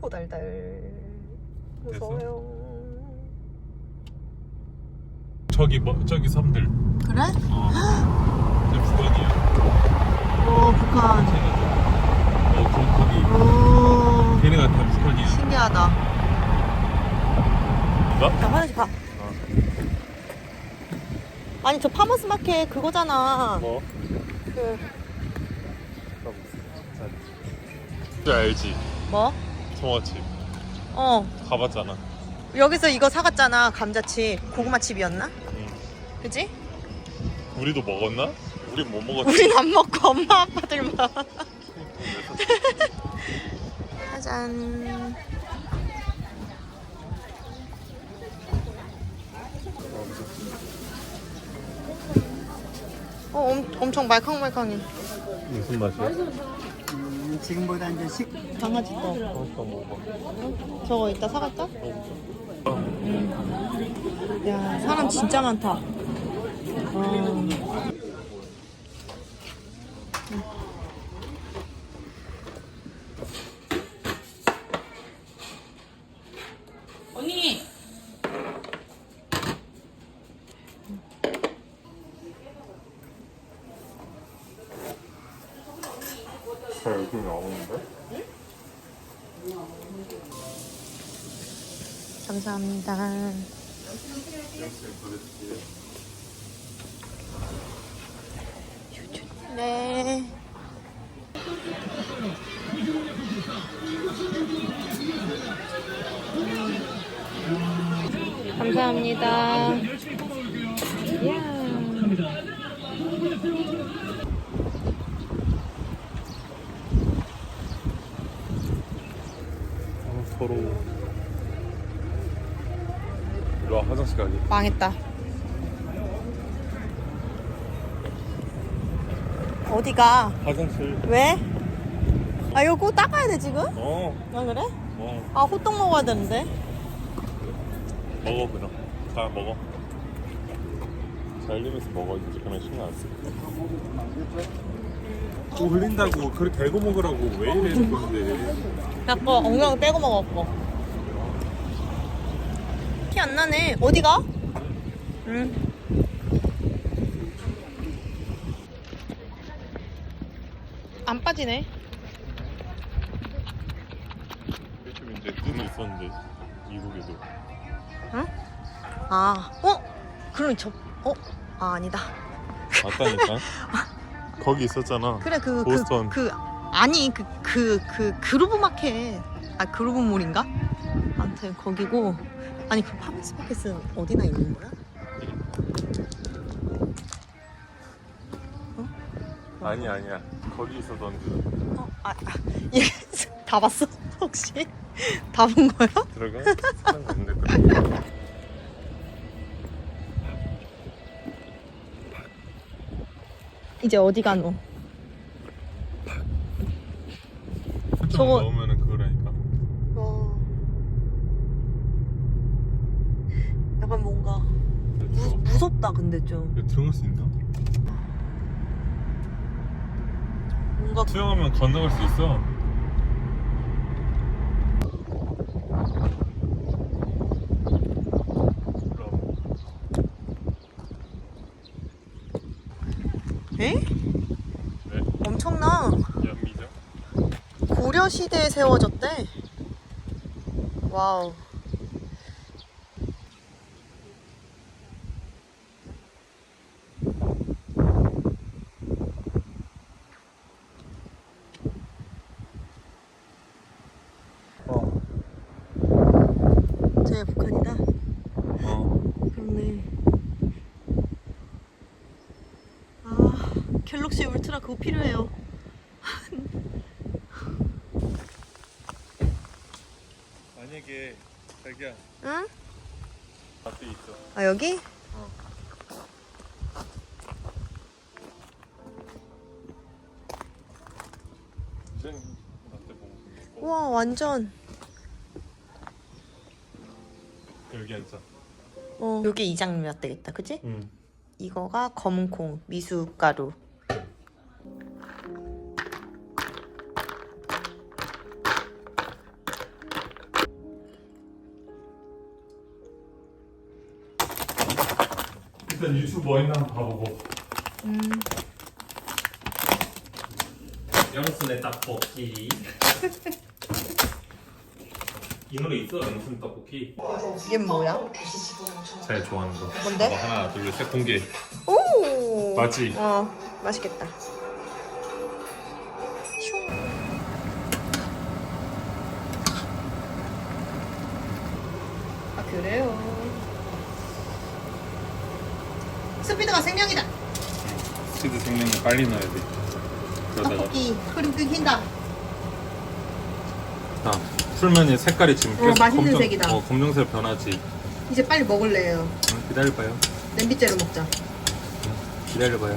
달달달달. 무서워요. 저기 뭐 저기 섬들. 그래? 어. 근데 북한이야. 어 북한. 어 거- 거기 오 걔네가 다 북한이야. 신기하다. 뭐? 나 화장실 가. 아니 저 파머스 마켓 그거잖아. 뭐? 그그 알지. 뭐? 송어칩. 어 가봤잖아. 여기서 이거 사갔잖아 감자칩 고구마칩이었나? 응. 그지? 우리도 먹었나? 우린 못 먹었지. 우린 안 먹고 엄마 아빠들만. 짜잔. 어 엄, 엄청 말캉말캉해. 무슨 맛이야? 음, 지금보다 이제 식 강아지 떡. 맛있다 먹어. 저거 이따 사갈까? 음. 야 사람 진짜 많다. 와. 잘 여기 나오는데? 감사합니다. 네. 감사합니다. 이야. 서로. 일로 와 화장실 가게. 망했다. 어디가? 화장실. 왜? 아 이거 꼭 닦아야 돼 지금? 어. 아 그래? 어. 아 호떡 먹어야 되는데. 먹어 그냥. 다 먹어. 잘리면서 먹어 이제 그냥 신경 안 쓰. 또 흘린다고 그렇게 대고 먹으라고 왜 이래 근데. 자꾸 엉덩이 빼고 먹었고. 티 안 나네. 어디가? 응. 안 빠지네. 요즘 이제 끈이 있었는데 미국에도. 응? 아, 어? 그럼 저, 어? 아 아니다. 맞다니까. 거기 있었잖아. 그래 그 그 그 보스턴. 아니 그 그 그 그루브 마켓 아 그루브 몰인가? 아무튼 거기고 아니 그 파미스 마켓은 어디나 있는 거야? 아니 아니야. 거기 있었던 그 어, 아, 아 이게 다 봤어 혹시 다 본 거야? 들어가 사람 없는데 들어가. 이제 어디 가노? 좀 저거- 넣으면은 그거라니까. 와. 약간 뭔가 무, 무섭다 근데 좀 이거 들어갈 수 있나? 뭔가 수영하면 건너갈 수 있어. 에? 네, 엄청나 연미죠. 고려 시대에 세워졌대. 와우. 어. 저게 북한이다. 어. 그렇네. 아, 갤럭시 울트라 그거 필요해요. 만약에 자기야 응? 앞에 있어. 아 여기? 나한테 보고 우와 완전. 여기 앉자. 어. 요게 이장면 되겠다, 그치? 응. 이거가 검은콩 미숫가루. 일단 유튜브 뭐 있나 한번 봐보고 음. 영순의 떡볶이 이 노래 있어 영순 떡볶이 이게 뭐야? 제일 좋아하는 거 뭔데? 봐봐, 하나 둘셋 공개 오. 맞지? 어, 맛있겠다. 아 그래요. 스피드가 생명이다. 스피드 생명을 빨리 넣어야 돼 그러다가 떡볶이 흐름 끊긴다. 아, 풀면이 색깔이 지금 어, 맛있는 색이다. 어, 검정색 변하지 이제 빨리 먹을래요. 응, 기다려봐요 냄비째로 먹자. 기다려봐요